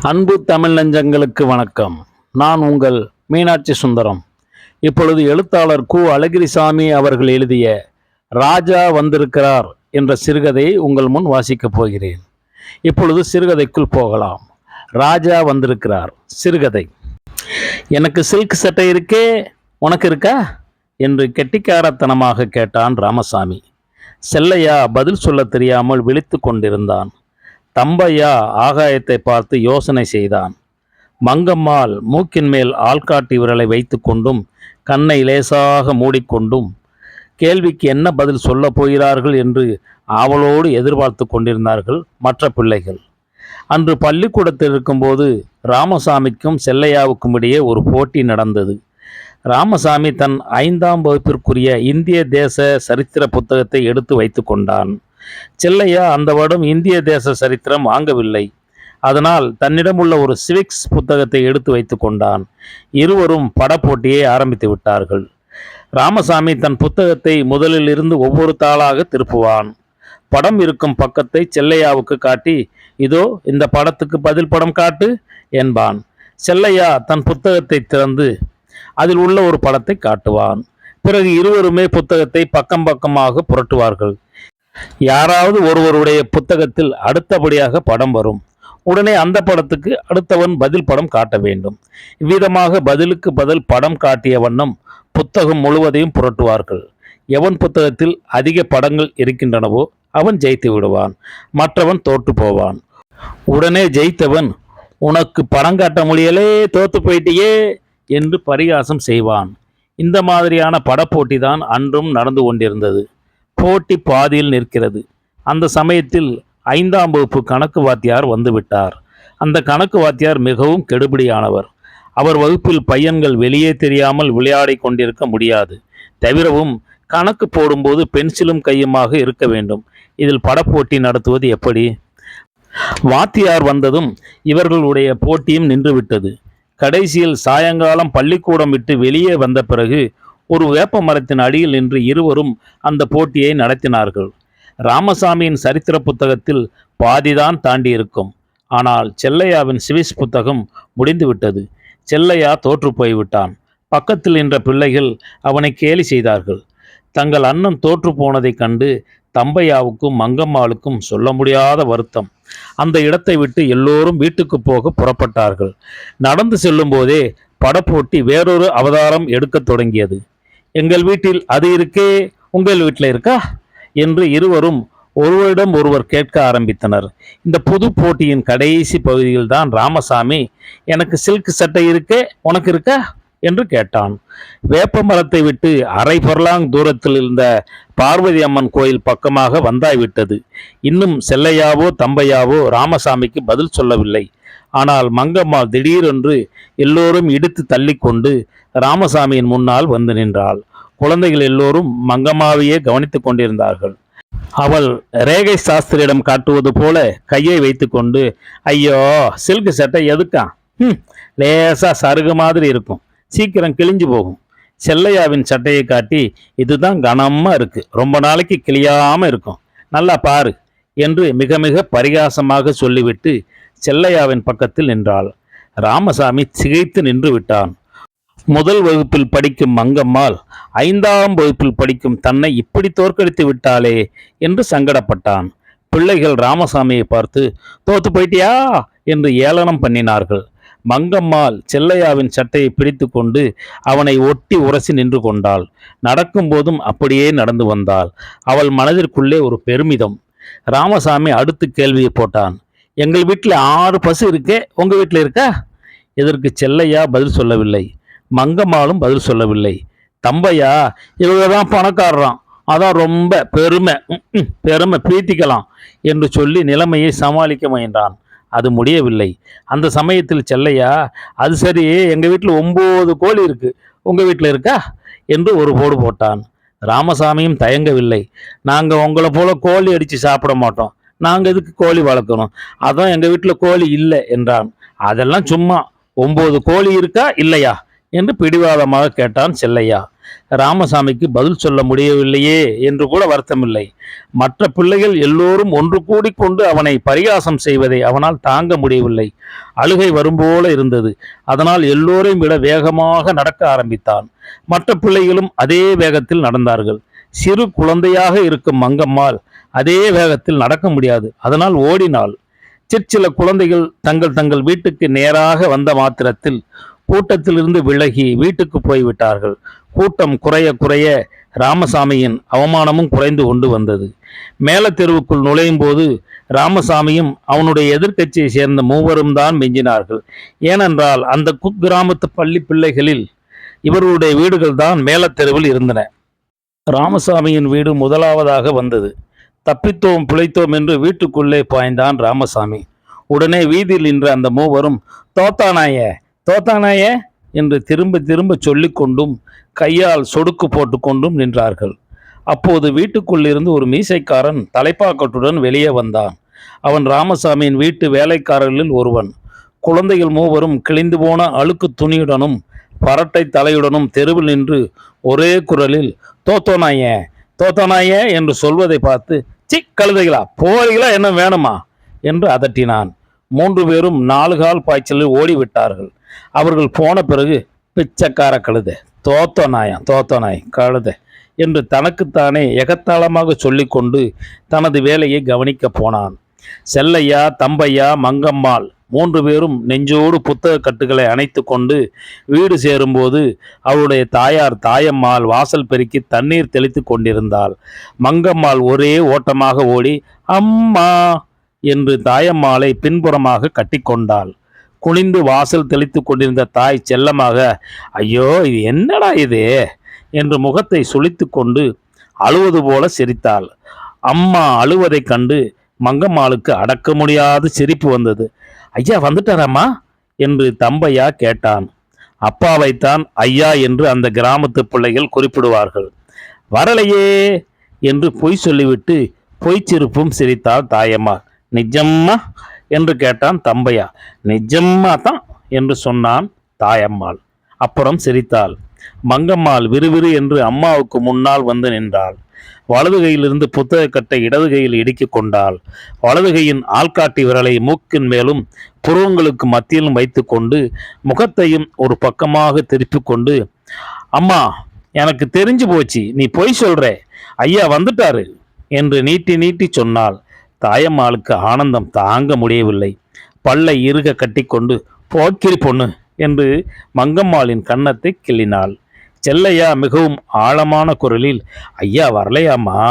அன்பு தமிழ் நெஞ்சங்களுக்கு வணக்கம். நான் உங்கள் மீனாட்சி சுந்தரம். இப்பொழுது எழுத்தாளர் கு. அழகிரிசாமி அவர்கள் எழுதிய ராஜா வந்திருக்கிறார் என்ற சிறுகதையை உங்கள் முன் வாசிக்கப் போகிறேன். இப்பொழுது சிறுகதைக்குள் போகலாம். ராஜா வந்திருக்கிறார். சிறுகதை. எனக்கு சில்க் சட்டை இருக்கே? உனக்கு இருக்கா? என்று கெட்டிக்காரத்தனமாக கேட்டான் ராமசாமி. செல்லையா பதில் சொல்ல தெரியாமல் விழித்து கொண்டிருந்தான். தம்பையா ஆகாயத்தை பார்த்து யோசனை செய்தான். மங்கம்மாள் மூக்கின் மேல் ஆள்காட்டி விரலை வைத்துக்கொண்டும் கண்ணை லேசாக மூடிக்கொண்டும் கேள்விக்கு என்ன பதில் சொல்லப் போகிறார்கள் என்று ஆவலோடு எதிர்பார்த்து கொண்டிருந்தார்கள் மற்ற பிள்ளைகள். அன்று பள்ளிக்கூடத்தில் இருக்கும்போது ராமசாமிக்கும் செல்லையாவுக்கும் இடையே ஒரு போட்டி நடந்தது. ராமசாமி தன் ஐந்தாம் வகுப்பிற்குரிய இந்திய தேச சரித்திர புத்தகத்தை எடுத்து வைத்து கொண்டான். செல்லையா அந்த வருடம் இந்திய தேச சரித்திரம் வாங்கவில்லை. அதனால் தன்னிடம் உள்ள ஒரு சிவிக்ஸ் புத்தகத்தை எடுத்து வைத்து கொண்டான். இருவரும் படப்போட்டியை ஆரம்பித்து விட்டார்கள். ராமசாமி தன் புத்தகத்தை முதலில் இருந்து ஒவ்வொரு தாளாக திருப்புவான். படம் இருக்கும் பக்கத்தை செல்லையாவுக்கு காட்டி இதோ இந்த படத்துக்கு பதில் படம் காட்டு என்பான். செல்லையா தன் புத்தகத்தை திறந்து அதில் உள்ள ஒரு படத்தை காட்டுவான். பிறகு இருவருமே புத்தகத்தை பக்கம் பக்கமாக புரட்டுவார்கள். யாராவது ஒருவருடைய புத்தகத்தில் அடுத்தபடியாக படம் வரும். உடனே அந்த படத்துக்கு அடுத்தவன் பதில் படம் காட்ட வேண்டும். இவ்விதமாக பதிலுக்கு பதில் படம் காட்டிய வண்ணம் புத்தகம் முழுவதையும் புரட்டுவார்கள். எவன் புத்தகத்தில் அதிக படங்கள் இருக்கின்றனவோ அவன் ஜெயித்து விடுவான். மற்றவன் தோற்று போவான். உடனே ஜெயித்தவன் உனக்கு படம் காட்ட முடியலே தோத்து போயிட்டியே என்று பரிகாசம் செய்வான். இந்த மாதிரியான படப்போட்டி தான் அன்றும் நடந்து கொண்டிருந்தது. போட்டி பாதியில் நிற்கிறது. அந்த சமயத்தில் ஐந்தாம் வகுப்பு கணக்கு வாத்தியார் வந்துவிட்டார். அந்த கணக்கு வாத்தியார் மிகவும் கெடுபிடியானவர். அவர் வகுப்பில் பையன்கள் வெளியே தெரியாமல் விளையாடிக் கொண்டிருக்க முடியாது. தவிரவும் கணக்கு போடும்போது பென்சிலும் கையுமாக இருக்க வேண்டும். இதில் படப்போட்டி நடத்துவது எப்படி? வாத்தியார் வந்ததும் இவர்களுடைய போட்டியும் நின்றுவிட்டது. கடைசியில் சாயங்காலம் பள்ளிக்கூடம் விட்டு வெளியே வந்த பிறகு ஒரு வேப்ப மரத்தின் அடியில் நின்று இருவரும் அந்த போட்டியை நடத்தினார்கள். ராமசாமியின் சரித்திர புத்தகத்தில் பாதிதான் தாண்டி இருக்கும் ஆனால் செல்லையாவின் சிவிஸ் புத்தகம் முடிந்துவிட்டது. செல்லையா தோற்று போய்விட்டான். பக்கத்தில் நின்ற பிள்ளைகள் அவனை கேலி செய்தார்கள். தங்கள் அண்ணன் தோற்று போனதைக் கண்டு தம்பையாவுக்கும் மங்கம்மாளுக்கும் சொல்ல முடியாத வருத்தம். அந்த இடத்தை விட்டு எல்லோரும் வீட்டுக்கு போக புறப்பட்டார்கள். நடந்து செல்லும்போதே படப்போட்டி வேறொரு அவதாரம் எடுக்கத் தொடங்கியது. எங்கள் வீட்டில் அது இருக்கே உங்கள் வீட்டில் இருக்கா? என்று இருவரும் ஒருவரிடம் ஒருவர் கேட்க ஆரம்பித்தனர். இந்த புது போட்டியின் கடைசி பகுதியில் தான் ராமசாமி எனக்கு சில்க் சட்டை இருக்கே உனக்கு இருக்கா? என்று கேட்டான். வேப்ப மரத்தை விட்டு அரை பொருளாங் தூரத்தில் இருந்த பார்வதி அம்மன் கோயில் பக்கமாக வந்தாய்விட்டது இன்னும் செல்லையாவோ தம்பையாவோ ராமசாமிக்கு பதில் சொல்லவில்லை. ஆனால் மங்கம்மாள் திடீரென்று எல்லோரும் இடித்து தள்ளிக்கொண்டு ராமசாமியின் முன்னால் வந்து நின்றாள். குழந்தைகள் எல்லோரும் மங்கம்மாவையே கவனித்துக் கொண்டிருந்தார்கள். அவள் ரேகை சாஸ்திரியிடம் காட்டுவது போல கையை வைத்துக்கொண்டு ஐயோ சில்க் சட்டை எதுக்கா? ம் லேசா சருகு மாதிரி இருக்கும். சீக்கிரம் கிழிஞ்சு போகும். செல்லையாவின் சட்டையை காட்டி இதுதான் கனமாக இருக்குது ரொம்ப நாளைக்கு கிளியாமல் இருக்கும். நல்லா பாரு என்று மிக மிக பரிகாசமாக சொல்லிவிட்டு செல்லையாவின் பக்கத்தில் நின்றாள். ராமசாமி திகைத்து நின்று விட்டான். முதல் வகுப்பில் படிக்கும் மங்கம்மாள் ஐந்தாம் வகுப்பில் படிக்கும் தன்னை இப்படி தோற்கடித்து விட்டாளே என்று சங்கடப்பட்டான். பிள்ளைகள் ராமசாமியை பார்த்து தோத்து போயிட்டியா? என்று ஏளனம் பண்ணினார்கள். மங்கம்மாள் செல்லையாவின் சட்டையை பிடித்து கொண்டு அவனை ஒட்டி உரசி நின்று கொண்டாள். நடக்கும்போதும் அப்படியே நடந்து வந்தாள். அவள் மனதிற்குள்ளே ஒரு பெருமிதம். ராமசாமி அடுத்து கேள்வியை போட்டான். எங்கள் வீட்டில் ஆறு பசு இருக்கே உங்கள் வீட்டில் இருக்கா? இதற்கு செல்லையா பதில் சொல்லவில்லை. மங்கம்மாளும் பதில் சொல்லவில்லை. தம்பையா இவங்க தான் பணக்காரரான் அதான் ரொம்ப பெருமை. பெருமை. பிரீத்திக்கலாம் என்று சொல்லி நிலைமையை சமாளிக்க முயன்றான். அது முடியவில்லை. அந்த சமயத்தில் செல்லையா அது சரி எங்கள் வீட்டில் ஒம்பது கோழி இருக்கு. உங்கள் வீட்டில் இருக்கா? என்று ஒரு போடு போட்டான். ராமசாமியும் தயங்கவில்லை. நாங்கள் உங்களை போல கோழி அடித்து சாப்பிட மாட்டோம். நாங்கள் எதுக்கு கோழி வளர்க்கணும்? அதான் எங்கள் வீட்டில் கோழி இல்லை என்றான். அதெல்லாம் சும்மா ஒம்பது கோழி இருக்கா இல்லையா? என்று பிடிவாதமாக கேட்டான் செல்லையா. ராமசாமிக்கு பதில் சொல்ல முடியவில்லையே என்று கூட வருத்தமில்லை. மற்ற பிள்ளைகள் எல்லோரும் ஒன்று கூடிக்கொண்டு அவனை பரிகாசம் செய்வதை அவனால் தாங்க முடியவில்லை. அழுகை வரும்போல இருந்தது. அதனால் எல்லோரையும் விட வேகமாக நடக்க ஆரம்பித்தான். மற்ற பிள்ளைகளும் அதே வேகத்தில் நடந்தார்கள். சிறு குழந்தையாக இருக்கும் மங்கம்மாள் அதே வேகத்தில் நடக்க முடியாது. அதனால் ஓடினாள். சிற்சில குழந்தைகள் தங்கள் தங்கள் வீட்டுக்கு நேராக வந்த மாத்திரத்தில் கூட்டத்திலிருந்து விலகி வீட்டுக்கு போய்விட்டார்கள். கூட்டம் குறைய குறைய ராமசாமியின் அவமானமும் குறைந்து கொண்டு வந்தது. மேலத்தெருவுக்குள் நுழையும் போது ராமசாமியும் அவனுடைய எதிர்க்கட்சியை சேர்ந்த மூவரும் தான் மிஞ்சினார்கள். ஏனென்றால் அந்த குக்கிராமத்து பள்ளி பிள்ளைகளில் இவர்களுடைய வீடுகள் தான் மேலத்தெருவில் இருந்தன. ராமசாமியின் வீடு முதலாவதாக வந்தது. தப்பித்தோம் பிழைத்தோம் என்று வீட்டுக்குள்ளே பாய்ந்தான் ராமசாமி. உடனே வீதியில் நின்ற அந்த மூவரும் தோத்தானாய தோத்தானாய என்று திரும்ப திரும்ப சொல்லிக்கொண்டும் கையால் சொடுக்கு போட்டுக்கொண்டும் நின்றார்கள். அப்போது வீட்டுக்குள்ளிருந்து ஒரு மீசைக்காரன் தலைப்பாக்கட்டுடன் வெளியே வந்தான். அவன் ராமசாமியின் வீட்டு வேலைக்காரர்களில் ஒருவன். குழந்தைகள் மூவரும் கிழிந்து போன அழுக்கு துணியுடனும் பரட்டை தலையுடனும் தெருவில் நின்று ஒரே குரலில் தோத்தோனாயே தோத்தோனாயே என்று சொல்வதை பார்த்து சி கழுதைகளா போறீங்களா? என்ன வேணுமா? என்று அதட்டினான். மூன்று பேரும் நாலு கால் பாய்ச்சலில் ஓடிவிட்டார்கள். அவர்கள் போன பிறகு பிச்சைக்கார கழுதை தோத்தோ நாயம் தோத்தோ நாய் கழுதை என்று தனக்குத்தானே எகத்தாளமாக சொல்லிக்கொண்டு தனது வேலையை கவனிக்கப் போனான். செல்லையா தம்பையா மங்கம்மாள் மூன்று பேரும் நெஞ்சோடு புத்தக கட்டுகளை அணைத்து கொண்டு வீடு சேரும்போது அவளுடைய தாயார் தாயம்மாள் வாசல் பெருக்கி தண்ணீர் தெளித்து கொண்டிருந்தாள். மங்கம்மாள் ஒரே ஓட்டமாக ஓடி அம்மா! என்று தாயம்மாளை பின்புறமாக கட்டிக்கொண்டாள் குனிந்து வாசல் தெளித்து கொண்டிருந்த தாய் செல்லமாக ஐயோ இது என்னடா இது? என்று முகத்தை சுழித்து கொண்டு அழுவது போல சிரித்தாள். அம்மா அழுவதைக் கண்டு மங்கம்மாளுக்கு அடக்க முடியாத சிரிப்பு வந்தது. ஐயா வந்துட்டாராம்மா? என்று தம்பையா கேட்டான். அப்பாவைத்தான் ஐயா என்று அந்த கிராமத்து பிள்ளைகள் குறிப்பிடுவார்கள். வரலையே என்று பொய் சொல்லிவிட்டு பொய்ச்சிருப்பும் சிரித்தாள் தாயம்மா. நிஜம்மா என்று கேட்டான் தம்பையா. நிஜமா தான் என்று சொன்னான் தாயம்மாள். அப்புறம் சிரித்தாள். மங்கம்மாள் விறுவிறு என்று அம்மாவுக்கு முன்னால் வந்து நின்றாள். வலது கையிலிருந்து புத்தகக்கட்டை இடது கையில் இடுக்கிக் கொண்டாள். வலது கையின் ஆள்காட்டி விரலை மூக்கின் மேலும் புருவங்களுக்கு மத்தியிலும் வைத்துக்கொண்டு முகத்தையும் ஒரு பக்கமாக திருப்பி கொண்டு அம்மா எனக்கு தெரிஞ்சு போச்சு. நீ பொய் சொல்ற. ஐயா வந்துட்டாரு என்று நீட்டி நீட்டி சொன்னாள். தாயம்மாளுக்கு ஆனந்தம் தாங்க முடியவில்லை. பல்லை இறுக கட்டிக்கொண்டு போக்கிரி பொண்ணு என்று மங்கம்மாளின் கன்னத்தை கிள்ளினாள். செல்லையா மிகவும் ஆழமான குரலில் ஐயா வரலையாம்மா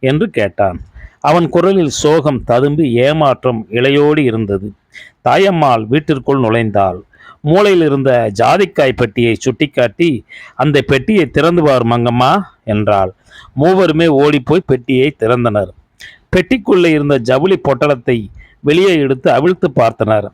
என்று கேட்டான். அவன் குரலில் சோகம் ததும்பி ஏமாற்றம் இளையோடி இருந்தது. தாயம்மாள் வீட்டிற்குள் நுழைந்தாள். மூளையில் இருந்த ஜாதிக்காய் பெட்டியை சுட்டிக்காட்டி அந்த பெட்டியை திறந்து பார் மங்கம்மா என்றாள். மூவருமே ஓடிப்போய் பெட்டியை திறந்தனர். பெட்டிக்குள்ளே இருந்த ஜவுளி பொட்டலத்தை வெளியே எடுத்து அவிழ்த்து பார்த்தனர்.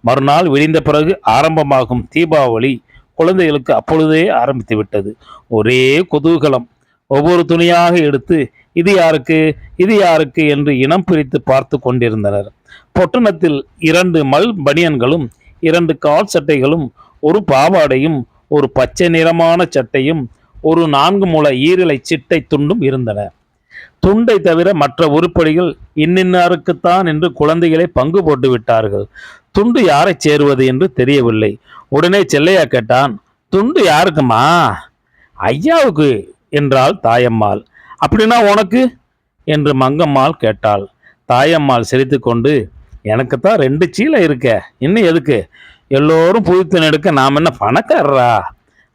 மறுநாள் விடிந்த பிறகு ஆரம்பமாகும் தீபாவளி குழந்தைகளுக்கு அப்பொழுதே ஆரம்பித்து விட்டது. ஒரே குதூகலம். ஒவ்வொரு துணியாக எடுத்து இது யாருக்கு? இது யாருக்கு? என்று இனம் பிரித்து பார்த்து கொண்டிருந்தனர். பொட்டணத்தில் இரண்டு மல் பனியன்களும் இரண்டு கால் சட்டைகளும் ஒரு பாவாடையும் ஒரு பச்சை நிறமான சட்டையும் ஒரு நான்கு முள ஈரலை சிட்டை துண்டும் இருந்தன. துண்டை தவிர மற்ற உருப்படிகள் இன்னின்னாருக்குத்தான் என்று குழந்தைகளை பங்கு போட்டு விட்டார்கள். துண்டு யாரை சேருவது என்று தெரியவில்லை. உடனே செல்லையா கேட்டான் துண்டு யாருக்குமா? ஐயாவுக்கு என்றாள் தாயம்மாள். அப்படின்னா உனக்கு? என்று மங்கம்மாள் கேட்டாள். தாயம்மாள் சிரித்துக்கொண்டு எனக்குத்தான் ரெண்டு சீலை இருக்க இன்னும் எதுக்கு? எல்லோரும் புது துணி எடுக்க நாம் என்ன பணக்காரரா?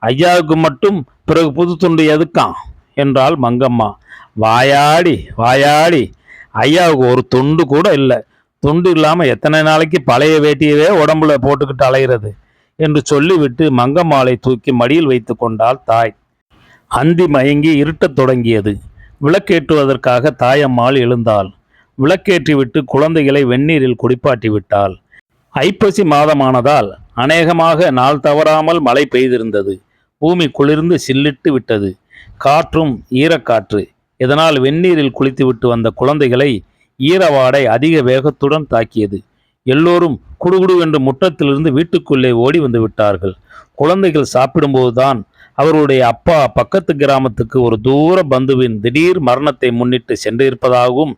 ஐயாவுக்கு மட்டும் பிறகு புது துண்டு எதுக்கான் என்றாள் மங்கம்மா. வாயாடி வாயாடி. ஐயாவுக்கு ஒரு துண்டு கூட இல்லை. துண்டு இல்லாமல் எத்தனை நாளைக்கு பழைய வேட்டியவே உடம்புல போட்டுக்கிட்டு அலைகிறது என்று சொல்லிவிட்டு மங்கம்மாளை தூக்கி மடியில் வைத்து கொண்டாள் தாய். அந்தி மயங்கி இருட்டத் தொடங்கியது. விளக்கேற்றுவதற்காக தாயம்மாள் எழுந்தாள். விளக்கேற்றிவிட்டு குழந்தைகளை வெந்நீரில் குடிப்பாட்டி விட்டாள். ஐப்பசி மாதமானதால் அநேகமாக நாள் தவறாமல் மழை பெய்திருந்தது. பூமி குளிர்ந்து சில்லிட்டு விட்டது. காற்றும் ஈரக்காற்று. இதனால் வெந்நீரில் குளித்துவிட்டு வந்த குழந்தைகளை ஈரவாடை அதிக வேகத்துடன் தாக்கியது. எல்லோரும் குடுகுடுவென்று முற்றத்திலிருந்து வீட்டுக்குள்ளே ஓடி வந்து விட்டார்கள். குழந்தைகள் சாப்பிடும்போதுதான் அவருடைய அப்பா பக்கத்து கிராமத்துக்கு ஒரு தூர பந்துவின் திடீர் மரணத்தை முன்னிட்டு சென்றிருப்பதாகவும்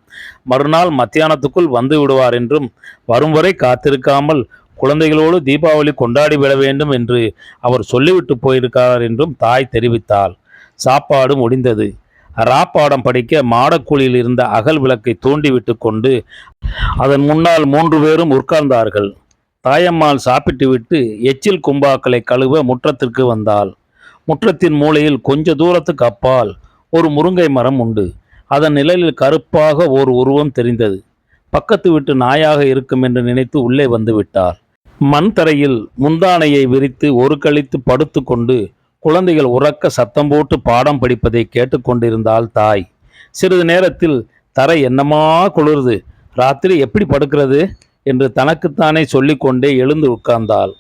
மறுநாள் மத்தியானத்துக்குள் வந்து விடுவார் என்றும் வரும் வரை காத்திருக்காமல் குழந்தைகளோடு தீபாவளி கொண்டாடி விட வேண்டும் என்று அவர் சொல்லிவிட்டு போயிருக்கிறார் என்றும் தாய் தெரிவித்தாள். சாப்பாடு முடிந்தது ராப்பாடம் படிக்க மாடக்குழியில் இருந்த அகல் விளக்கை தூண்டிவிட்டு கொண்டு அதன் முன்னால் மூன்று பேரும் உட்கார்ந்தார்கள். தாயம்மாள் சாப்பிட்டுவிட்டு எச்சில் கும்பாக்களை கழுவ முற்றத்திற்கு வந்தாள். முற்றத்தின் மூலையில் கொஞ்ச தூரத்துக்கு அப்பால் ஒரு முருங்கை மரம் உண்டு. அதன் நிழலில் கருப்பாக ஓர் உருவம் தெரிந்தது. பக்கத்து வீட்டு நாயாக இருக்கும் என்று நினைத்து உள்ளே வந்துவிட்டார் மண் தரையில் முந்தானையை விரித்து ஒரு கழித்து படுத்து கொண்டு குழந்தைகள் உறக்க சத்தம் போட்டு பாடம் படிப்பதை கேட்டுக்கொண்டிருந்தாள் தாய். சிறிது நேரத்தில் தரை என்னமா குளிருது? ராத்திரி எப்படி படுக்கிறது? என்று தனக்குத்தானே சொல்லிக்கொண்டே எழுந்து உட்கார்ந்தாள்.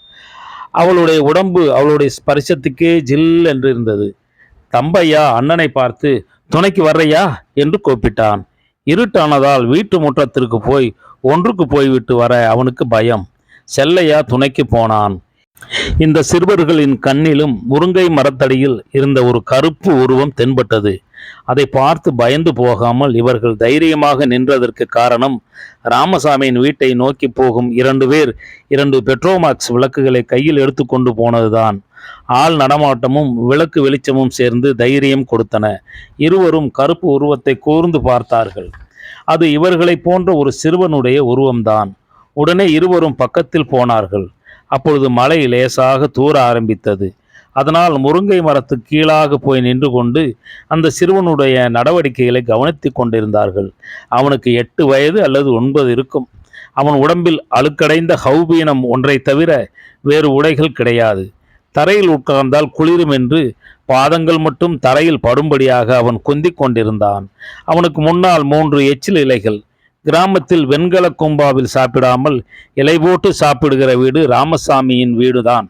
அவளுடைய உடம்பு அவளுடைய ஸ்பரிசத்துக்கே ஜில் என்று இருந்தது தம்பையா அண்ணனை பார்த்து துணைக்கு வர்றையா? என்று கூப்பிட்டான். இருட்டானதால் வீட்டு முற்றத்திற்கு போய் ஒன்றுக்கு போய்விட்டு வர அவனுக்கு பயம். செல்லையா துணைக்கு போனான். இந்த சிறுவர்களின் கண்ணிலும் முருங்கை மரத்தடியில் இருந்த ஒரு கருப்பு உருவம் தென்பட்டது. அதை பார்த்து பயந்து போகாமல் இவர்கள் தைரியமாக நின்றதற்கு காரணம் ராமசாமியின் வீட்டை நோக்கி போகும் இரண்டு பேர் இரண்டு பெட்ரோமாக்ஸ் விளக்குகளை கையில் எடுத்துக்கொண்டு போனதுதான். ஆள் நடமாட்டமும் விளக்கு வெளிச்சமும் சேர்ந்து தைரியம் கொடுத்தன. இருவரும் கருப்பு உருவத்தை கூர்ந்து பார்த்தார்கள். அது இவர்களைப் போன்ற ஒரு சிறுவனுடைய உருவம்தான். உடனே இருவரும் பக்கத்தில் போனார்கள். அப்பொழுது மழை லேசாக தூர ஆரம்பித்தது. அதனால் முருங்கை மரத்து கீழாக போய் நின்று கொண்டு அந்த சிறுவனுடைய நடவடிக்கைகளை கவனித்து கொண்டிருந்தார்கள். அவனுக்கு எட்டு வயது அல்லது ஒன்பது இருக்கும். அவன் உடம்பில் அழுக்கடைந்த ஹௌபீனம் ஒன்றை தவிர வேறு உடைகள் கிடையாது. தரையில் உட்கார்ந்தால் குளிரும் என்று பாதங்கள் மட்டும் தரையில் படும்படியாக அவன் குந்திக் கொண்டிருந்தான். அவனுக்கு முன்னால் மூன்று எச்சில் இலைகள் கிராமத்தில் வெண்கல கும்பாவில் சாப்பிடாமல் இலை போட்டு சாப்பிடுகிற வீடு ராமசாமியின் வீடுதான்.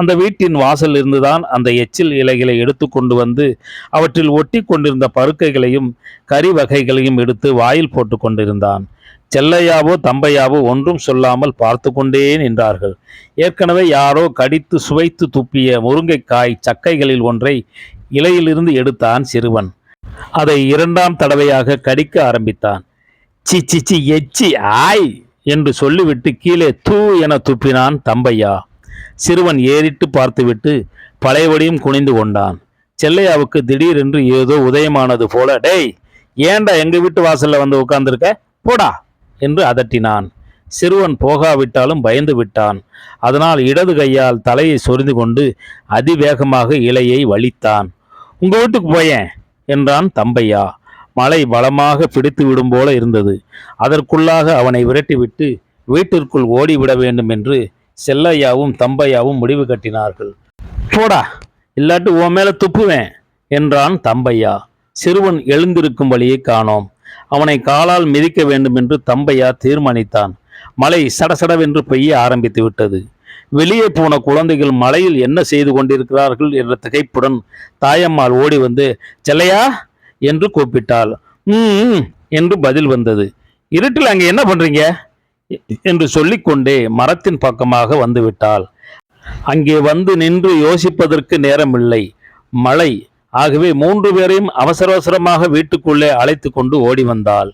அந்த வீட்டின் வாசல் இருந்துதான் அந்த எச்சில் இலைகளை எடுத்து கொண்டு வந்து அவற்றில் ஒட்டி கொண்டிருந்த பருக்கைகளையும் கறி வகைகளையும் எடுத்து வாயில் போட்டு கொண்டிருந்தான். செல்லையாவோ தம்பையாவோ ஒன்றும் சொல்லாமல் பார்த்து கொண்டே நின்றார்கள். ஏற்கனவே யாரோ கடித்து சுவைத்து துப்பிய முருங்கைக்காய் சக்கைகளில் ஒன்றை இலையிலிருந்து எடுத்தான் சிறுவன். அதை இரண்டாம் தடவையாக கடிக்க ஆரம்பித்தான். சி சி சி எச்சி ஆய் என்று சொல்லிவிட்டு கீழே தூ என துப்பினான் தம்பையா. சிறுவன் ஏறிட்டு பார்த்துவிட்டு பழையபடியும் குனிந்து கொண்டான். செல்லையாவுக்கு திடீரென்று ஏதோ உதயமானது போல டேய் ஏன்டா எங்க வீட்டு வாசல்ல வந்து உட்கார்ந்துருக்க? போடா என்று அதட்டினான். சிறுவன் போகாவிட்டாலும் பயந்து விட்டான். அதனால் இடது கையால் தலையை சொரிந்து கொண்டு அதிவேகமாக இலையை வலித்தான். உங்க வீட்டுக்கு போயேன் என்றான் தம்பையா. மழை பலமாக பிடித்து விடும் போல இருந்தது. அதற்குள்ளாக அவனை விரட்டிவிட்டு வீட்டிற்குள் ஓடிவிட வேண்டும் என்று செல்லையாவும் தம்பையாவும் முடிவு கட்டினார்கள். போடா இல்லாட்டு உன் மேல துப்புவேன் என்றான் தம்பையா. சிறுவன் எழுந்திருக்கும் வழியை காணோம். அவனை காலால் மிதிக்க வேண்டும் என்று தம்பையா தீர்மானித்தான். மழை சடசடவென்று பெய்ய ஆரம்பித்து விட்டது. வெளியே போன குழந்தைகள் மழையில் என்ன செய்து கொண்டிருக்கிறார்கள் என்ற திகைப்புடன் தாயம்மாள் ஓடி வந்து செல்லையா என்று கூப்பிட்டாள். ம் என்று பதில் வந்தது. இருட்டில் அங்கே என்ன பண்ணுறீங்க என்று சொல்லிக்கொண்டே மரத்தின் பக்கமாக வந்துவிட்டாள். அங்கே வந்து நின்று யோசிப்பதற்கு நேரமில்லை. மழை ஆகவே மூன்று பேரையும் அவசர அவசரமாக வீட்டுக்குள்ளே அழைத்து கொண்டு ஓடி வந்தாள்.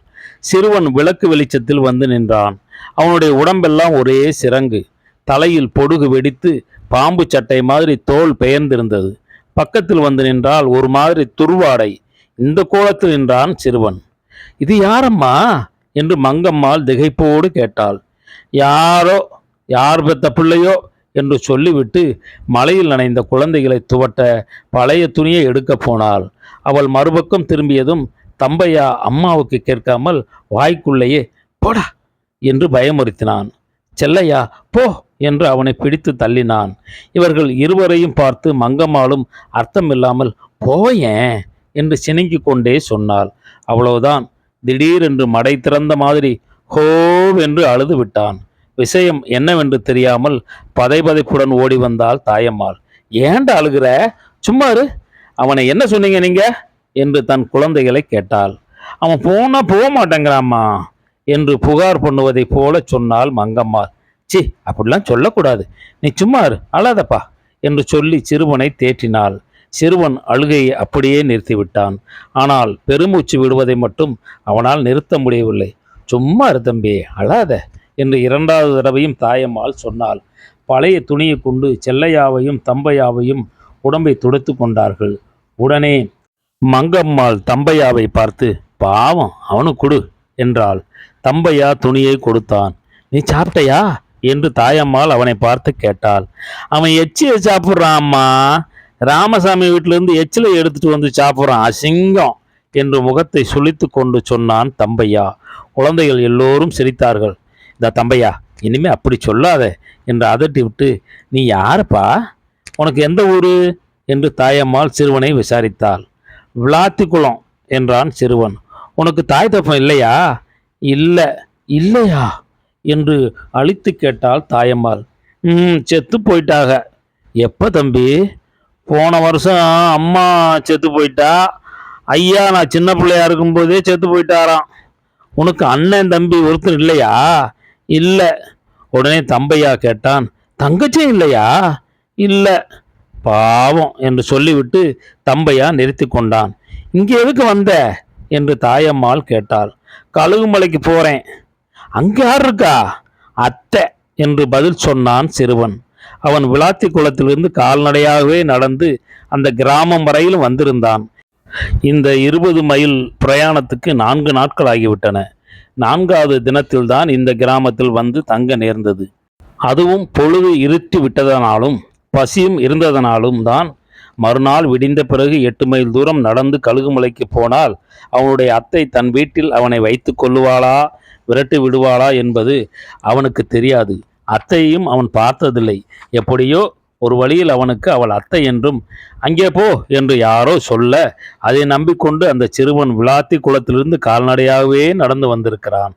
சிறுவன் விளக்கு வெளிச்சத்தில் வந்து நின்றான். அவனுடைய உடம்பெல்லாம் ஒரே சிறங்கு. தலையில் பொடுகு வெடித்து பாம்பு சட்டை மாதிரி தோல் பெயர்ந்திருந்தது. பக்கத்தில் வந்து நின்றால் ஒரு மாதிரி துருவாடை. இந்த கோலத்தில் நின்றான் சிறுவன். இது யாரம்மா? என்று மங்கம்மாள் திகைப்போடு கேட்டாள். யாரோ யார் பெத்த பிள்ளையோ? என்று சொல்லிவிட்டு மலையில் நனைந்த குழந்தைகளை துவட்ட பழைய துணியை எடுக்கப் போனாள். அவள் மறுபக்கம் திரும்பியதும் தம்பையா அம்மாவுக்கு கேட்காமல் வாய்க்குள்ளேயே போடா என்று பயமுறுத்தினான். செல்லையா போ என்று அவனை பிடித்து தள்ளினான். இவர்கள் இருவரையும் பார்த்து மங்கம்மாளும் அர்த்தமில்லாமல் போயேன் என்று சினுங்கிக் கொண்டே சொன்னாள். அவ்வளவுதான். திடீரென்று மடை திறந்த மாதிரி ஹோவென்று அழுது விட்டான். விஷயம் என்னவென்று தெரியாமல் பதைபதைப்புடன் ஓடி வந்தாள் தாயம்மாள். ஏன்டா அழுகிற? சும்மாரு அவனை என்ன சொன்னீங்க நீங்க? என்று தன் குழந்தைகளை கேட்டாள். அவன் போனா போக மாட்டேங்கிறாம்மா என்று புகார் பண்ணுவதைப் போல சொன்னாள் மங்கம்மாள். சி அப்படிலாம் சொல்லக்கூடாது. நீ சும்மாரு அழாதப்பா என்று சொல்லி சிறுவனை தேற்றினாள். சிறுவன் அழுகையை அப்படியே நிறுத்திவிட்டான். ஆனால் பெருமூச்சு விடுவதை மட்டும் அவனால் நிறுத்த முடியவில்லை. சும்மா தம்பி அழாத என்று இரண்டாவது தடவையும் தாயம்மாள் சொன்னாள். பழைய துணியை கொண்டு செல்லையாவையும் தம்பையாவையும் உடம்பை துடைத்து கொண்டார்கள். உடனே மங்கம்மாள் தம்பையாவை பார்த்து பாவம் அவனு கொடு என்றாள். தம்பையா துணியை கொடுத்தான். நீ சாப்பிட்டையா? என்று தாயம்மாள் அவனை பார்த்து கேட்டாள். அவன் எச்சியை சாப்பிட்றான் அம்மா ராமசாமி வீட்டிலிருந்து எச்சிலை எடுத்துட்டு வந்து சாப்பிட்றான். அசிங்கம் என்று முகத்தை சுழித்து கொண்டு சொன்னான் தம்பையா. குழந்தைகள் எல்லோரும் சிரித்தார்கள். இந்த தம்பையா இனிமே அப்படி சொல்லாத என்று அதட்டி விட்டு நீ யாருப்பா? உனக்கு எந்த ஊர்? என்று தாயம்மாள் சிறுவனை விசாரித்தாள். விளாத்திக்குளம் என்றான் சிறுவன். உனக்கு தாய் தப்பம் இல்லையா? இல்லை. இல்லையா? என்று அழித்து கேட்டாள் தாயம்மாள். ம் செத்து போயிட்டாக. எப்போ தம்பி? போன வருஷம் அம்மா செத்து போயிட்டா. ஐயா நான் சின்ன பிள்ளையா இருக்கும்போதே செத்து போயிட்டாராம். உனக்கு அண்ணன் தம்பி ஒருத்தர் இல்லையா? இல்லை. உடனே தம்பையா கேட்டான் தங்கச்சியும் இல்லையா? இல்லை. பாவம் என்று சொல்லிவிட்டு தம்பையா நிறுத்தி கொண்டான். இங்கே எதுக்கு வந்த? என்று தாயம்மாள் கேட்டாள். கழுகுமலைக்கு போறேன். அங்கே யார் இருக்கா? அத்தை என்று பதில் சொன்னான் சிறுவன். அவன் விளாத்தி குளத்திலிருந்து கால்நடையாகவே நடந்து அந்த கிராமம் வரையிலும் வந்திருந்தான். இந்த இருபது மைல் பிரயாணத்துக்கு நான்கு நாட்கள் ஆகிவிட்டன. நான்காவது தினத்தில்தான் இந்த கிராமத்தில் வந்து தங்க நேர்ந்தது. அதுவும் பொழுது இருட்டி விட்டதனாலும் பசியும் இருந்ததனாலும் தான் மறுநாள் விடிந்த பிறகு எட்டு மைல் தூரம் நடந்து கழுகுமலைக்கு போனால் அவனுடைய அத்தை தன் வீட்டில் அவனை வைத்து கொள்ளுவாளா விரட்டி விடுவாளா என்பது அவனுக்கு தெரியாது. அத்தையையும் அவன் பார்த்ததில்லை. எப்படியோ ஒரு வழியில் அவனுக்கு அவள் அத்தை என்றும் அங்கே போ என்று யாரோ சொல்ல அதை நம்பிக்கொண்டு அந்த சிறுவன் விளாத்தி குளத்திலிருந்து கால்நடையாகவே நடந்து வந்திருக்கிறான்.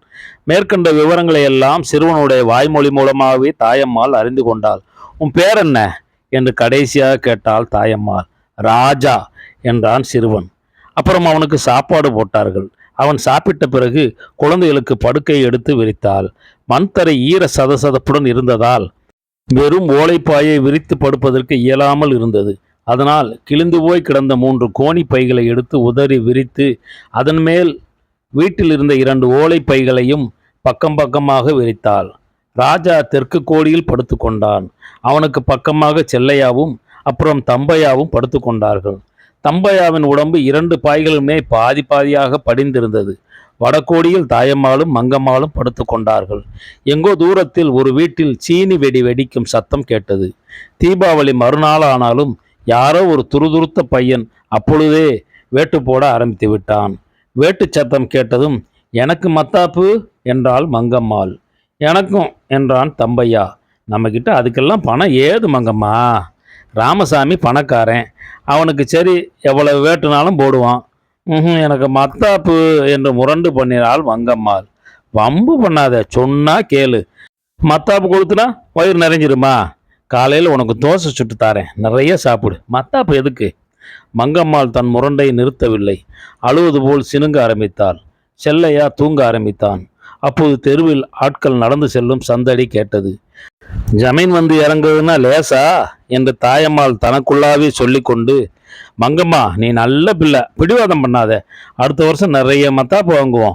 மேற்கண்ட விவரங்களை எல்லாம் சிறுவனுடைய வாய்மொழி மூலமாகவே தாயம்மாள் அறிந்து கொண்டாள். உன் பேர் என்ன என்று கடைசியாக கேட்டாள் தாயம்மாள். ராஜா என்றான் சிறுவன். அப்புறம் அவனுக்கு சாப்பாடு போட்டார்கள். அவன் சாப்பிட்ட பிறகு குழந்தைகளுக்கு படுக்கை எடுத்து விரித்தாள். மண்தரை ஈர சதசதப்புடன் இருந்ததால் வெறும் ஓலைப்பாயை விரித்து படுப்பதற்கு இயலாமல் இருந்தது. அதனால் கிழிந்து போய் கிடந்த மூன்று கோணி பைகளை எடுத்து உதறி விரித்து அதன் மேல் வீட்டில் இருந்த இரண்டு ஓலை பைகளையும் பக்கம் பக்கமாக விரித்தாள். ராஜா தெற்கு கோடியில் படுத்துக்கொண்டான். அவனுக்கு பக்கமாக செல்லையாவும் அப்புறம் தம்பையாவும் படுத்துக்கொண்டார்கள். தம்பையாவின் உடம்பு இரண்டு பாய்களுமே பாதி பாதியாக படிந்திருந்தது. வடகோடியில் தாயம்மாளும் மங்கம்மாளும் படுத்துக்கொண்டார்கள் எங்கோ தூரத்தில் ஒரு வீட்டில் சீனி வெடி வெடிக்கும் சத்தம் கேட்டது. தீபாவளி மறுநாள் ஆனாலும் யாரோ ஒரு துருதுருத்த பையன் அப்பொழுதே வேட்டு போட ஆரம்பித்து விட்டான். வேட்டு சத்தம் கேட்டதும் எனக்கு மத்தாப்பு? என்றாள் மங்கம்மாள். எனக்கும் என்றான் தம்பையா. நம்மக்கிட்ட அதுக்கெல்லாம் பணம் ஏது மங்கம்மா? ராமசாமி பணக்காரன். அவனுக்கு சரி எவ்வளவு வேட்டுனாலும் போடுவான். எனக்கு மத்தாப்பு என்று முரண்டு பண்ணினாள் மங்கம்மாள் வம்பு பண்ணாத சொன்னா கேளு. மத்தாப்பு கொடுத்துனா வயிறு நிறைஞ்சிருமா? காலையில் உனக்கு தோசை சுட்டு தாரேன். நிறைய சாப்பிடு. மத்தாப்பு எதுக்கு? மங்கம்மாள் தன் முரண்டை நிறுத்தவில்லை. அழுவது போல் சினுங்க ஆரம்பித்தாள். செல்லையா தூங்க ஆரம்பித்தான். அப்போது தெருவில் ஆட்கள் நடந்து செல்லும் சந்தடி கேட்டது. ஜமீன் வந்து இறங்குதுன்னா லேசா என்று தாயம்மாள் தனக்குள்ளாவே சொல்லிக்கொண்டு மங்கம்மா நீ நல்ல பிள்ளை பிடிவாதம் பண்ணாத. அடுத்த வருஷம் நிறைய மத்தாப்பு வாங்குவோம்.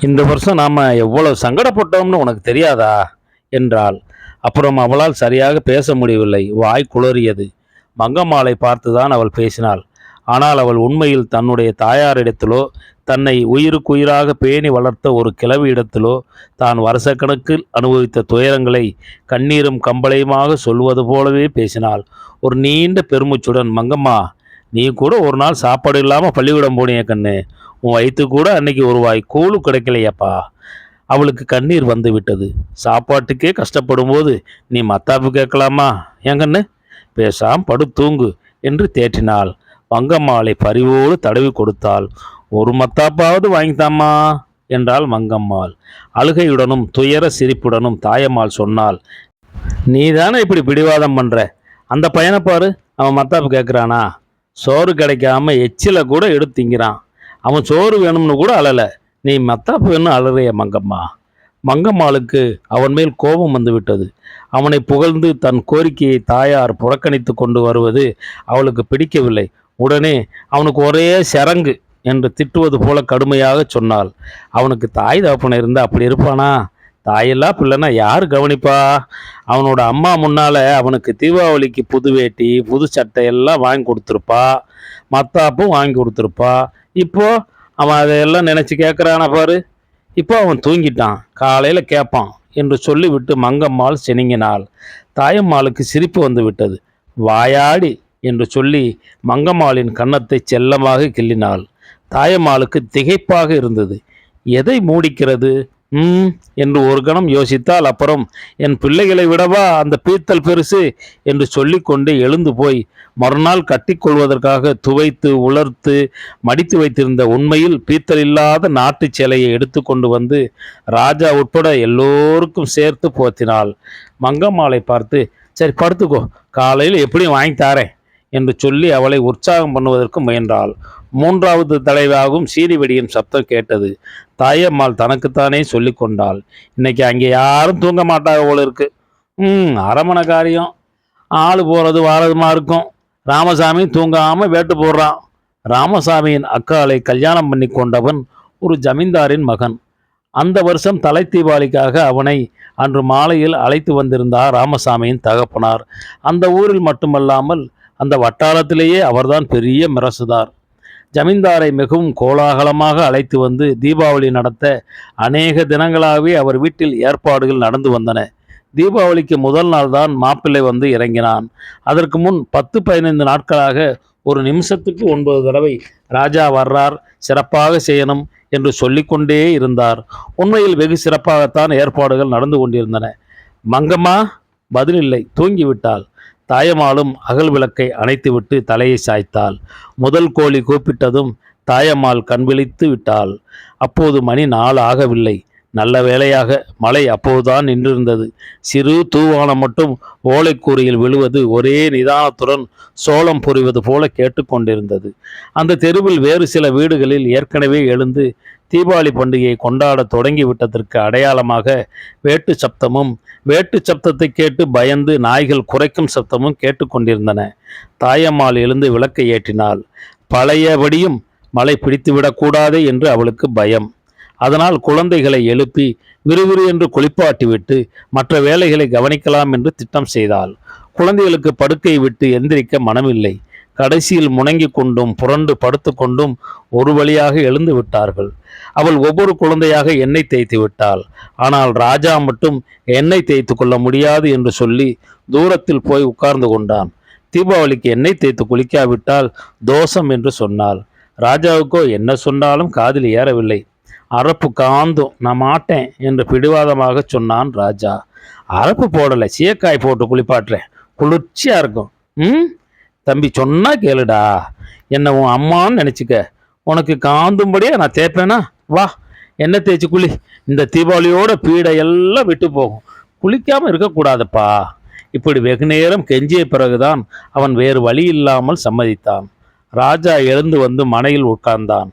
இந்த வருஷம் நாம் எவ்வளவு சங்கடப்பட்டோம்னு உனக்கு தெரியாதா? என்றாள். அப்புறம் அவளால் சரியாக பேச முடியவில்லை. வாய் குளறியது. மங்கம்மாளை பார்த்துதான் அவள் பேசினாள். ஆனால் அவள் உண்மையில் தன்னுடைய தாயாரிடத்திலோ தன்னை உயிருக்குயிராக பேணி வளர்த்த ஒரு கிழவியிடத்திலோ தான் வருஷக்கணக்கில் அனுபவித்த துயரங்களை கண்ணீரும் கம்பளையுமாக சொல்வது போலவே பேசினாள். ஒரு நீண்ட பெருமூச்சுடன் மங்கம்மா நீ கூட ஒரு நாள் சாப்பாடு இல்லாமல் பள்ளிக்கூடம் போனிய கண்ணு. உன் வயிற்று கூட அன்னைக்கு ஒரு வாய் கூழு கிடைக்கலையாப்பா. அவளுக்கு கண்ணீர் வந்து விட்டது. சாப்பாட்டுக்கே கஷ்டப்படும் போது நீ மத்தாப்பு கேட்கலாமா? என் கண்ணு? பேசாம படு தூங்கு என்று தேற்றினாள். மங்கம்மாளை பரிவோடு தடவி கொடுத்தாள். ஒரு மத்தாப்பாவது வாங்கித்தாம்மா என்றாள் மங்கம்மாள். அழுகையுடனும் துயர சிரிப்புடனும் தாயம்மாள் சொன்னாள் நீ தானே இப்படி பிடிவாதம் பண்ணுற அந்த பையனை பாரு அவன் மத்தாப்பு கேட்குறானா சோறு கிடைக்காம எச்சில கூட எடுத்து திங்கிறான். அவன் சோறு வேணும்னு கூட அழலை. நீ மத்தாப்பு வேணும் அழறிய மங்கம்மா? மங்கம்மாளுக்கு அவன் மேல் கோபம் வந்துவிட்டது அவனை புகழ்ந்து தன் கோரிக்கையை தாயார் புறக்கணித்து கொண்டு வருவது அவளுக்கு பிடிக்கவில்லை. உடனே அவனுக்கு ஒரே சரங்கு என்று திட்டுவது போல கடுமையாக சொன்னாள். அவனுக்கு தாய் தகப்பனை இருந்தால் அப்படி இருப்பானா? தாயெல்லாம் பிள்ளைனா யார் கவனிப்பா? அவனோட அம்மா முன்னால் அவனுக்கு தீபாவளிக்கு புது வேட்டி புது சட்டையெல்லாம் வாங்கி கொடுத்துருப்பா. மத்தாப்பும் வாங்கி கொடுத்துருப்பா. இப்போ அவன் அதையெல்லாம் நினச்சி கேட்குறானா பாரு. இப்போ அவன் தூங்கிட்டான். காலையில் கேட்பான் என்று சொல்லிவிட்டு மங்கம்மாள் செனிங்கினாள். தாயம்மாளுக்கு சிரிப்பு வந்து விட்டது. வாயாடி என்று சொல்லி மங்கம்மாளின் கன்னத்தை செல்லமாக கிள்ளினாள். தாயம்மாளுக்கு திகைப்பாக இருந்தது. எதை மூடிக்கிறது? ம் என்று ஒரு கணம் யோசித்தால் அப்புறம் என் பிள்ளைகளை விடவா அந்த பீத்தல் பெருசு? என்று சொல்லிக்கொண்டு எழுந்து போய் மறுநாள் கட்டிக்கொள்வதற்காக துவைத்து உலர்த்து மடித்து வைத்திருந்த உண்மையில் பீத்தல் இல்லாத நாட்டு சேலையை எடுத்து கொண்டு வந்து ராஜா உட்பட எல்லோருக்கும் சேர்த்து போத்தினாள். மங்கம்மாளை பார்த்து சரி படுத்துக்கோ. காலையில் எப்படியும் வாங்கி தாரேன். என்று சொல்லி அவளை உற்சாகம் பண்ணுவதற்கு முயன்றாள். மூன்றாவது தடவையாகவும் சீரிவெடியின் சப்தம் கேட்டது. தாயம்மாள் தனக்குத்தானே சொல்லி கொண்டாள். இன்னைக்கு அங்கே யாரும் தூங்க மாட்டாங்க போல இருக்கு. ம் அரமண காரியம். ஆள் போகிறது வாரதுமா இருக்கும். ராமசாமி தூங்காமல் வேட்டு போடுறான். ராமசாமியின் அக்காளை கல்யாணம் பண்ணி கொண்டவன் ஒரு ஜமீன்தாரின் மகன். அந்த வருஷம் தலை தீபாவளிக்காக அவனை அன்று மாலையில் அழைத்து வந்திருந்தார் ராமசாமியின் தகப்பனார். அந்த ஊரில் மட்டுமல்லாமல் அந்த வட்டாரத்திலேயே அவர்தான் பெரிய மிரசுதார். ஜமீன்தாரை மிகவும் கோலாகலமாக அழைத்து வந்து தீபாவளி நடத்த அநேக தினங்களாகவே அவர் வீட்டில் ஏற்பாடுகள் நடந்து வந்தன. தீபாவளிக்கு முதல் நாள் தான் மாப்பிள்ளை வந்து இறங்கினான். அதற்கு முன் பத்து பதினைந்து நாட்களாக ஒரு நிமிஷத்துக்கு ஒன்பது தடவை ராஜா வர்றார் சிறப்பாக செய்யணும் என்று சொல்லிக்கொண்டே இருந்தார். உண்மையில் வெகு சிறப்பாகத்தான் ஏற்பாடுகள் நடந்து கொண்டிருந்தன. மங்கம்மா பதிலில்லை தூங்கிவிட்டாள். தாயம்மாளும் அகல் விளக்கை அணைத்துவிட்டு தலையை சாய்த்தாள். முதல் கோழி கூப்பிட்டதும் தாயம்மாள் கண்விழித்து விட்டாள். அப்போது மணி நாள் ஆகவில்லை. நல்ல வேளையாக மழை அப்போதுதான் நின்றிருந்தது. சிறு தூவானம் மட்டும் ஓலைக்கூரையில் விழுவது ஒரே நிதானத்துடன் சோளம் பொறிவது போல கேட்டுக்கொண்டிருந்தது. அந்த தெருவில் வேறு சில வீடுகளில் ஏற்கனவே எழுந்து தீபாவளி பண்டிகையை கொண்டாட தொடங்கிவிட்டதற்கு அடையாளமாக வேட்டு சப்தமும் வேட்டு சப்தத்தை கேட்டு பயந்து நாய்கள் குறைக்கும் சப்தமும் கேட்டுக்கொண்டிருந்தன தாயம்மாள் எழுந்து விளக்கை ஏற்றினாள். பழையபடியும் மழை பிடித்துவிடக்கூடாதே என்று அவளுக்கு பயம். அதனால் குழந்தைகளை எழுப்பி விறுவிறு என்று குளிப்பாட்டிவிட்டு மற்ற வேலைகளை கவனிக்கலாம் என்று திட்டம் செய்தாள். குழந்தைகளுக்கு படுக்கை விட்டு எந்திரிக்க மனமில்லை. கடைசியில் முணங்கிக் கொண்டும் புரண்டு படுத்துக்கொண்டும் ஒரு வழியாக எழுந்து விட்டார்கள். அவள் ஒவ்வொரு குழந்தையாக எண்ணெய் தேய்த்து விட்டாள். ஆனால் ராஜா மட்டும் எண்ணெய் தேய்த்து கொள்ள முடியாது என்று சொல்லி தூரத்தில் போய் உட்கார்ந்து கொண்டான். தீபாவளிக்கு எண்ணெய் தேய்த்து குளிக்காவிட்டால் தோஷம் என்று சொன்னாள். ராஜாவுக்கோ என்ன சொன்னாலும் காதில் ஏறவில்லை. அரப்பு காந்தும் நான் மாட்டேன் என்று பிடிவாதமாக சொன்னான் ராஜா. அரப்பு போடலை சீயக்காய் போட்டு குளிப்பாட்டுறேன். குளிர்ச்சியாக இருக்கும். ம்? தம்பி சொன்னா கேளுடா. என்ன உன் அம்மான்னு நினச்சிக்க. உனக்கு காந்தும்படியே நான் தேய்ப்பேனா? வா. என்ன தேய்ச்சி குளி. இந்த தீபாவளியோட பீடை எல்லாம் விட்டு போகும். குளிக்காம இருக்கக்கூடாதுப்பா. இப்படி வெகு நேரம் கெஞ்சிய பிறகுதான் அவன் வேறு வழி இல்லாமல் சம்மதித்தான். ராஜா எழுந்து வந்து மனையில் உட்கார்ந்தான்.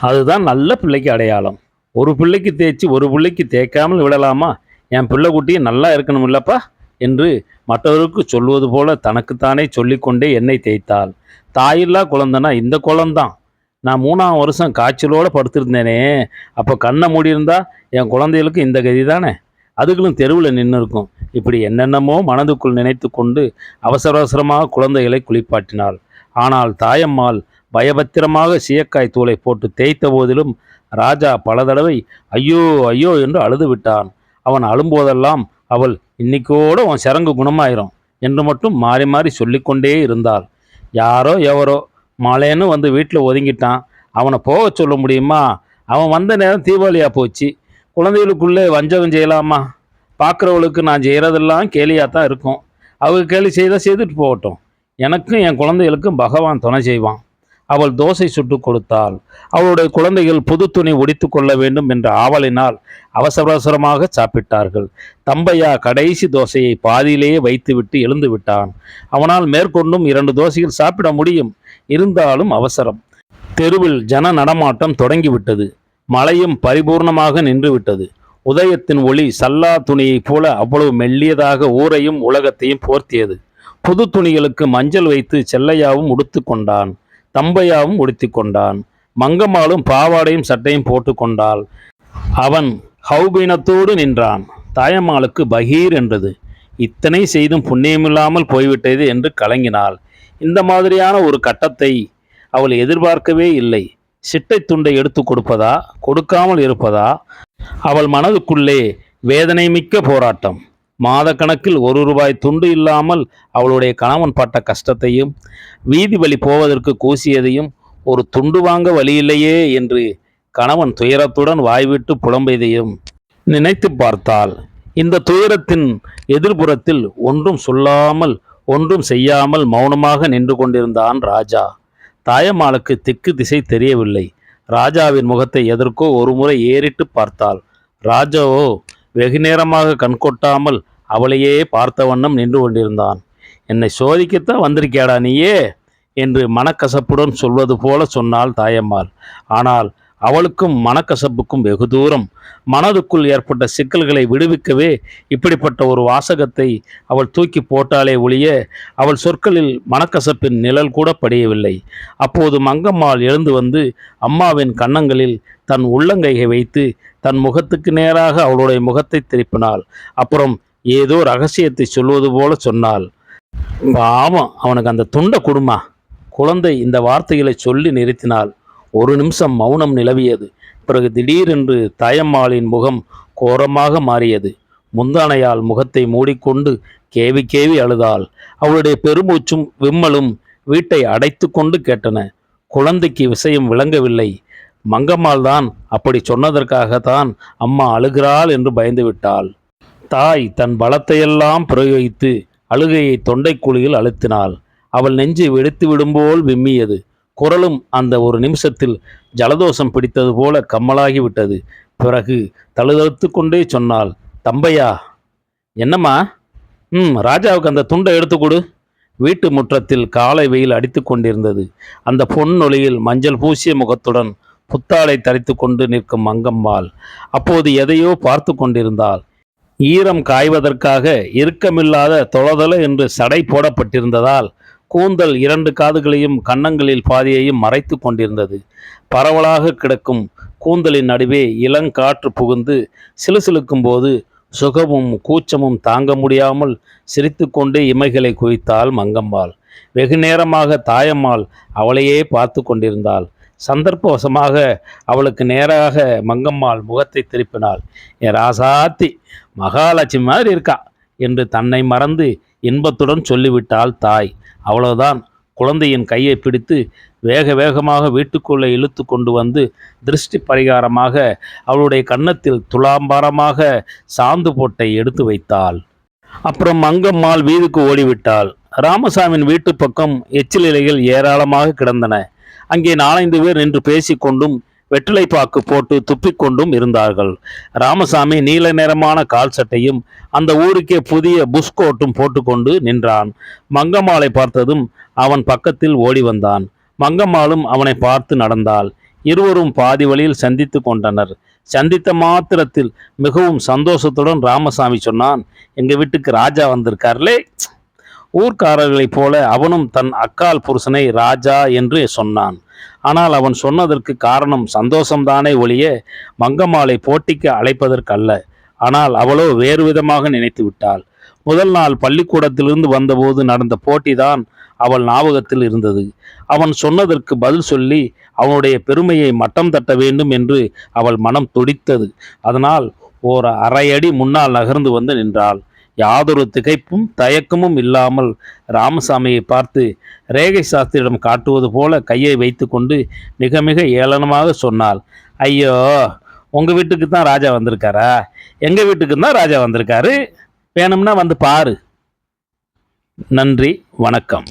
அதுதான் நல்ல பிள்ளைக்கு அடையாளம். ஒரு பிள்ளைக்கு தேய்ச்சி ஒரு பிள்ளைக்கு தேய்க்காமல் விடலாமா? என் பிள்ளை நல்லா இருக்கணும் இல்லப்பா என்று மற்றவருக்கு சொல்வது போல தனக்குத்தானே சொல்லிக்கொண்டே எண்ணெய் தேய்த்தாள். தாயில்லா குழந்தைனா இந்த குளம்தான் நான் மூணாம் வருஷம் காய்ச்சலோடு படுத்திருந்தேனே. அப்போ கண்ணை மூடியிருந்தா என் குழந்தைகளுக்கு இந்த கதி தானே அதுகளும் தெருவில் நின்று இருக்கும் இப்படி என்னென்னமோ மனதுக்குள் நினைத்து கொண்டு அவசர அவசரமாக குழந்தைகளை குளிப்பாட்டினாள். ஆனால் தாயம்மாள் பயபத்திரமாக சீயக்காய் தூளை போட்டு தேய்த்த போதிலும் ராஜா பல தடவை ஐயோ ஐயோ என்று அழுது விட்டான் அவன் அழும்போதெல்லாம் அவள் இன்னைக்கோட உன் சரங்கு குணமாயிரும் என்று மட்டும் மாறி மாறி சொல்லிக்கொண்டே இருந்தாள். யாரோ எவரோ மழைன்னு வந்து வீட்டில் ஒதுங்கிட்டான். அவனை போக சொல்ல முடியுமா? அவன் வந்த நேரம் தீபாவளியாக போச்சு. குழந்தைகளுக்குள்ளே வஞ்சகம் செய்யலாமா? பார்க்குறவளுக்கு நான் செய்கிறதெல்லாம் கேலியாக தான் இருக்கும். அவங்க கேலி செய்தால் செய்துட்டு போகட்டும். எனக்கும் என் குழந்தைகளுக்கும் பகவான் துணை செய்வான். அவள் தோசை சுட்டு கொடுத்தாள். அவளுடைய குழந்தைகள் புது துணி உடித்து கொள்ள வேண்டும் என்ற ஆவலினால் அவசர அவசரமாக சாப்பிட்டார்கள். தம்பையா கடைசி தோசையை பாதியிலேயே வைத்துவிட்டு எழுந்து விட்டான். அவனால் மேற்கொண்டும் இரண்டு தோசைகள் சாப்பிட முடியும். இருந்தாலும் அவசரம். தெருவில் ஜன நடமாட்டம் தொடங்கிவிட்டது. மழையும் பரிபூர்ணமாக நின்றுவிட்டது. உதயத்தின் ஒளி சல்லா துணியைப் போல அவ்வளவு மெல்லியதாக ஊரையும் உலகத்தையும் போர்த்தியது. புது துணிகளுக்கு மஞ்சள் வைத்து செல்லையாவும் உடுத்து கொண்டான். தம்பையாவும் உடுத்தி கொண்டான் மங்கம்மாளும் பாவாடையும் சட்டையும் போட்டு கொண்டாள் அவன் ஹௌபீனத்தோடு நின்றான். தாயம்மாளுக்கு பகீர் என்றது. இத்தனை செய்தும் புண்ணியமில்லாமல் போய்விட்டது என்று கலங்கினாள். இந்த மாதிரியான ஒரு கட்டத்தை அவள் எதிர்பார்க்கவே இல்லை. சிட்டை துண்டை எடுத்து கொடுப்பதா கொடுக்காமல் இருப்பதா? அவள் மனதுக்குள்ளே வேதனை மிக்க போராட்டம். மாதக்கணக்கில் ஒரு ரூபாய் துண்டு இல்லாமல் அவளுடைய கணவன் பட்ட கஷ்டத்தையும் வீதி வழி போவதற்கு கூசியதையும் ஒரு துண்டு வாங்க வழியில்லையே என்று கணவன் துயரத்துடன் வாய்விட்டு புலம்பியதையும் நினைத்து பார்த்தால் இந்த துயரத்தின் எதிர்புறத்தில் ஒன்றும் சொல்லாமல் ஒன்றும் செய்யாமல் மௌனமாக நின்று கொண்டிருந்தான் ராஜா. தாயம்மாளுக்கு திக்கு திசை தெரியவில்லை. ராஜாவின் முகத்தை எதற்கோ ஒருமுறை ஏறிட்டு பார்த்தாள். ராஜாவோ வெகு நேரமாக கண்கொட்டாமல் அவளையே பார்த்த வண்ணம் நின்று கொண்டிருந்தான். என்னை சோதிக்கத்தான் வந்திருக்கியாடா நீயே? என்று மனக்கசப்புடன் சொல்வது போல சொன்னாள் தாயம்மாள். ஆனால் அவளுக்கும் மனக்கசப்புக்கும் வெகு தூரம். மனதுக்குள் ஏற்பட்ட சிக்கல்களை விடுவிக்கவே இப்படிப்பட்ட ஒரு வாசகத்தை அவள் தூக்கி போட்டாலே ஒழிய அவள் சொற்களில் மனக்கசப்பின் நிழல் கூட படியவில்லை. அப்போது மங்கம்மாள் எழுந்து வந்து அம்மாவின் கன்னங்களில் தன் உள்ளங்கையை வைத்து தன் முகத்துக்கு நேராக அவளுடைய முகத்தை திருப்பினாள். அப்புறம் ஏதோ ரகசியத்தை சொல்வது போல சொன்னாள். பாவம் அவனுக்கு அந்த துண்டை கொடுமா. குழந்தை இந்த வார்த்தைகளை சொல்லி நிறுத்தினாள். ஒரு நிமிஷம் மௌனம் நிலவியது. பிறகு திடீரென்று தாயம்மாளின் முகம் கோரமாக மாறியது. முந்தானையால் முகத்தை மூடிக்கொண்டு கேவி கேவி அழுதாள். அவளுடைய பெருமூச்சும் விம்மலும் வீட்டை அடைத்து கொண்டு கேட்டன. குழந்தைக்கு விஷயம் விளங்கவில்லை. மங்கம்மாள் தான் அப்படி சொன்னதற்காகத்தான் அம்மா அழுகிறாள் என்று பயந்து விட்டாள் தாய் தன் பலத்தையெல்லாம் பிரயோகித்து அழுகையை தொண்டைக்குழியில் அழுத்தினாள். அவள் நெஞ்சு வெடித்து விடும்போல் விம்மியது. குரலும் அந்த ஒரு நிமிஷத்தில் ஜலதோஷம் பிடித்தது போல கம்மலாகி விட்டது பிறகு தழுதழுத்து கொண்டே சொன்னாள் தம்பையா என்னம்மா? ம் ராஜாவுக்கு அந்த துண்டை எடுத்து கொடு. வீட்டு முற்றத்தில் காலை வெயில் அடித்து கொண்டிருந்தது. அந்த பொன்னொழியில் மஞ்சள் பூசிய முகத்துடன் புத்தாளை தரித்து கொண்டு நிற்கும் மங்கம்மாள் அப்போது எதையோ பார்த்து கொண்டிருந்தாள். ஈரம் காய்வதற்காக இறுக்கமில்லாத தொளதொள என்று சடை போடப்பட்டிருந்ததால் கூந்தல் இரண்டு காதுகளையும் கன்னங்களில் பாதியையும் மறைத்து கொண்டிருந்தது. பரவலாக கிடக்கும் கூந்தலின் நடுவே இளங்காற்று புகுந்து சிலுசிலுக்கும் போது சுகமும் கூச்சமும் தாங்க முடியாமல் சிரித்துக்கொண்டே இமைகளை குவித்தாள் மங்கம்மாள் வெகு நேரமாக தாயம்மாள் அவளையே பார்த்து கொண்டிருந்தாள். சந்தர்ப்பவசமாக அவளுக்கு நேராக மங்கம்மாள் முகத்தை திருப்பினாள். என் ராசாத்தி மகாலட்சுமி மாதிரி இருக்கா? என்று தன்னை மறந்து இன்பத்துடன் சொல்லிவிட்டாள் தாய். அவ்வளவுதான். குழந்தையின் கையை பிடித்து வேக வேகமாக வீட்டுக்குள்ளே இழுத்து கொண்டு வந்து திருஷ்டி பரிகாரமாக அவளுடைய கன்னத்தில் துலாம்பாரமாக சாந்து போட்டை எடுத்து வைத்தாள். அப்புறம் மங்கம்மாள் வீதுக்கு ஓடிவிட்டாள். ராமசாமியின் வீட்டு பக்கம் எச்சில் இலைகள் ஏராளமாக கிடந்தன. அங்கே நாலைந்து பேர் நின்று பேசிக்கொண்டும் வெற்றிலைப்பாக்கு போட்டு துப்பிக்கொண்டும் இருந்தார்கள். ராமசாமி நீல நிறமான கால் சட்டையும் அந்த ஊருக்கே புதிய புஷ்கோட்டும் போட்டுக்கொண்டு நின்றான். மங்கம்மாளை பார்த்ததும் அவன் பக்கத்தில் ஓடி வந்தான். மங்கம்மாளும் அவனை பார்த்து நடந்தாள். இருவரும் பாதி வழியில் சந்தித்து கொண்டனர். சந்தித்த மாத்திரத்தில் மிகவும் சந்தோஷத்துடன் ராமசாமி சொன்னான் எங்கள் வீட்டுக்கு ராஜா வந்திருக்கார்லே. ஊர்க்காரர்களைப் போல அவனும் தன் அக்கால் புருஷனை ராஜா என்று சொன்னான். ஆனால் அவன் சொன்னதற்கு காரணம் சந்தோஷம்தானே ஒழிய மங்கம்மாளை போட்டிக்கு அழைப்பதற்கல்ல. ஆனால் அவளோ வேறு விதமாக நினைத்து விட்டாள். முதல் நாள் பள்ளிக்கூடத்திலிருந்து வந்தபோது நடந்த போட்டிதான் அவள் ஞாபகத்தில் இருந்தது. அவன் சொன்னதற்கு பதில் சொல்லி அவனுடைய பெருமையை மட்டம் தட்ட வேண்டும் என்று அவள் மனம் துடித்தது. அதனால் ஓர் அரை அடி முன்னால் நகர்ந்து வந்து நின்றாள். யாதொரு திகைப்பும் தயக்கமும் இல்லாமல் ராமசாமியை பார்த்து ரேகை சாஸ்திரியிடம் காட்டுவது போல கையை வைத்துக்கொண்டு மிக மிக ஏளனமாக சொன்னாள். ஐயோ உங்கள் வீட்டுக்கு தான் ராஜா வந்திருக்காரா? எங்கள் வீட்டுக்கு தான் ராஜா வந்திருக்காரு? வேணும்னா வந்து பாரு. நன்றி வணக்கம்.